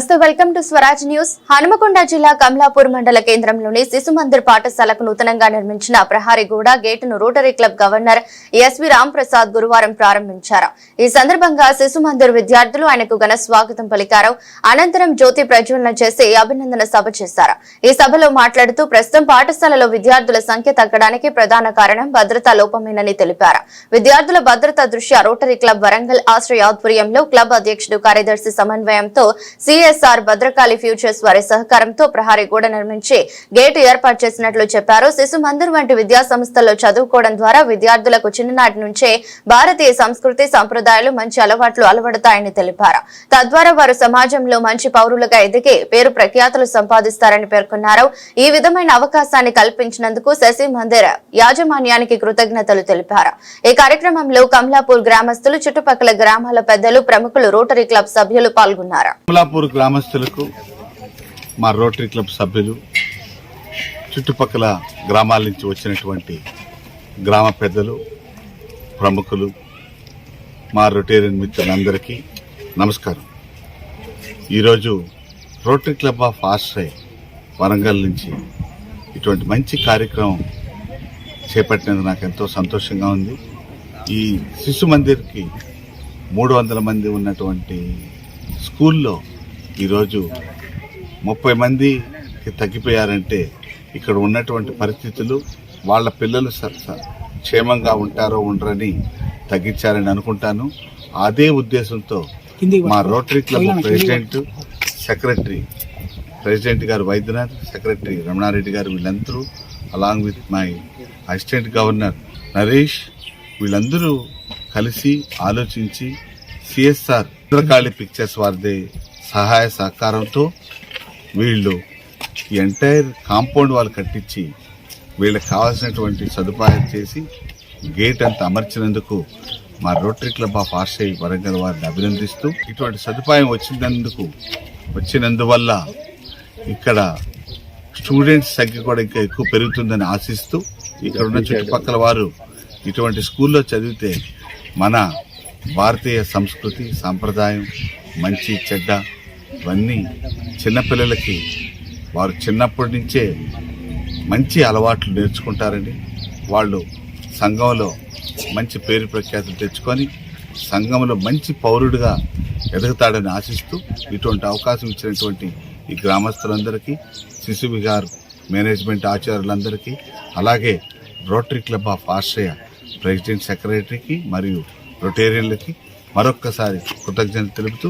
నమస్తే welcome to Swaraj news. Hanumakonda జిల్లా కమలాపూర్ మండల కేంద్రంలోని శిశు మందిర్ పాఠశాలకు నూతనంగా నిర్మించిన ప్రహారీగూడ గేటును rotary club governor SV Ram Prasad గురువారం ప్రారంభించారు. ఈ సందర్భంగా శిశు మందిర్ విద్యార్థులు ఆయనకు ఘన స్వాగతం పలికారు. అనంతరం జ్యోతి ప్రజ్వలన చేసి అభినందన సభ చేశారు. ఈ సభలో మాట్లాడుతూ ప్రస్తుతం పాఠశాలలో విద్యార్థుల సంఖ్య తగ్గడానికి ప్రధాన కారణం భద్రతా లోపమేనని తెలిపారు. విద్యార్థుల భద్రత దృష్ట్యా రోటరీ క్లబ్ వరంగల్ ఆశ్రయ ఆధ్వర్యంలో క్లబ్ అధ్యక్షుడు కార్యదర్శి సమన్వయంతో వైఎస్ఆర్ భద్రకాళి ఫ్యూచర్స్ వారి సహకారంతో ప్రహారీ గోడ నిర్మించి గేటు ఏర్పాటు చేసినట్లు చెప్పారు. శిశు మందిర్ వంటి విద్యా సంస్థల్లో చదువుకోవడం ద్వారా విద్యార్థులకు చిన్ననాటి నుంచే భారతీయ సంస్కృతి సంప్రదాయాలు మంచి అలవాట్లు అలవడతాయని తెలిపారు. తద్వారా వారు సమాజంలో మంచి పౌరులుగా ఎదిగి పేరు ప్రఖ్యాతులు సంపాదిస్తారని పేర్కొన్నారు. ఈ విధమైన అవకాశాన్ని కల్పించినందుకు శశి మందిర్ యాజమాన్యానికి కృతజ్ఞతలు తెలిపారు. ఈ కార్యక్రమంలో కమలాపూర్ గ్రామస్తులు చుట్టుపక్కల గ్రామాల పెద్దలు ప్రముఖులు రోటరీ క్లబ్ సభ్యులు పాల్గొన్నారు. కమలాపూర్ గ్రామస్తులకు మా రోటరీ క్లబ్ సభ్యులు చుట్టుపక్కల గ్రామాల నుంచి వచ్చినటువంటి గ్రామ పెద్దలు ప్రముఖులు మా రొటేరియన్ మిత్రులందరికీ నమస్కారం. ఈరోజు rotary club of Ashray Warangal నుంచి ఇటువంటి మంచి కార్యక్రమం చేపట్టినందుకు నాకు ఎంతో సంతోషంగా ఉంది. ఈ శిశు మందిర్కి మూడు వందల మంది ఉన్నటువంటి స్కూల్లో ఈరోజు ముప్పై మందికి తగ్గిపోయారంటే ఇక్కడ ఉన్నటువంటి పరిస్థితులు వాళ్ళ పిల్లలు క్షేమంగా ఉంటారో ఉండరని తగ్గించారని అనుకుంటాను. అదే ఉద్దేశంతో మా rotary club president secretary president గారు వైద్యనాథ్ సెక్రటరీ రమణారెడ్డి గారు వీళ్ళందరూ along with my assistant governor Naresh వీళ్ళందరూ కలిసి ఆలోచించి సిఎస్ఆర్ భద్రకాళి పిక్చర్స్ వారిది సహాయ సహకారంతో వీళ్ళు ఈ ఎంటైర్ కాంపౌండ్ వాళ్ళు కట్టించి వీళ్ళకి కావాల్సినటువంటి సదుపాయం చేసి గేట్ అంతా అమర్చినందుకు మా రోటరీ క్లబ్ ఆఫ్ ఆర్షై వరంగల్ వారిని అభినందిస్తూ ఇటువంటి సదుపాయం వచ్చినందుకు వచ్చినందువల్ల ఇక్కడ స్టూడెంట్స్ సంఖ్య కూడా ఇంకా ఎక్కువ పెరుగుతుందని ఆశిస్తూ ఇక్కడ ఉన్న చుట్టుపక్కల వారు ఇటువంటి స్కూల్లో చదివితే మన భారతీయ సంస్కృతి సాంప్రదాయం మంచి చెడ్డ ఇవన్నీ చిన్నపిల్లలకి వారు చిన్నప్పటి నుంచే మంచి అలవాట్లు నేర్చుకుంటారని వాళ్ళు సంఘంలో మంచి పేరు ప్రఖ్యాతులు తెచ్చుకొని సంఘంలో మంచి పౌరుడిగా ఎదుగుతాడని ఆశిస్తూ ఇటువంటి అవకాశం ఇచ్చినటువంటి ఈ గ్రామస్తులందరికీ శిశు విహార్ మేనేజ్మెంట్ ఆచార్యులందరికీ అలాగే rotary club of Ashraya president సెక్రటరీకి మరియు రొటేరియన్లకి మరొక్కసారి కృతజ్ఞతలు తెలుపుతూ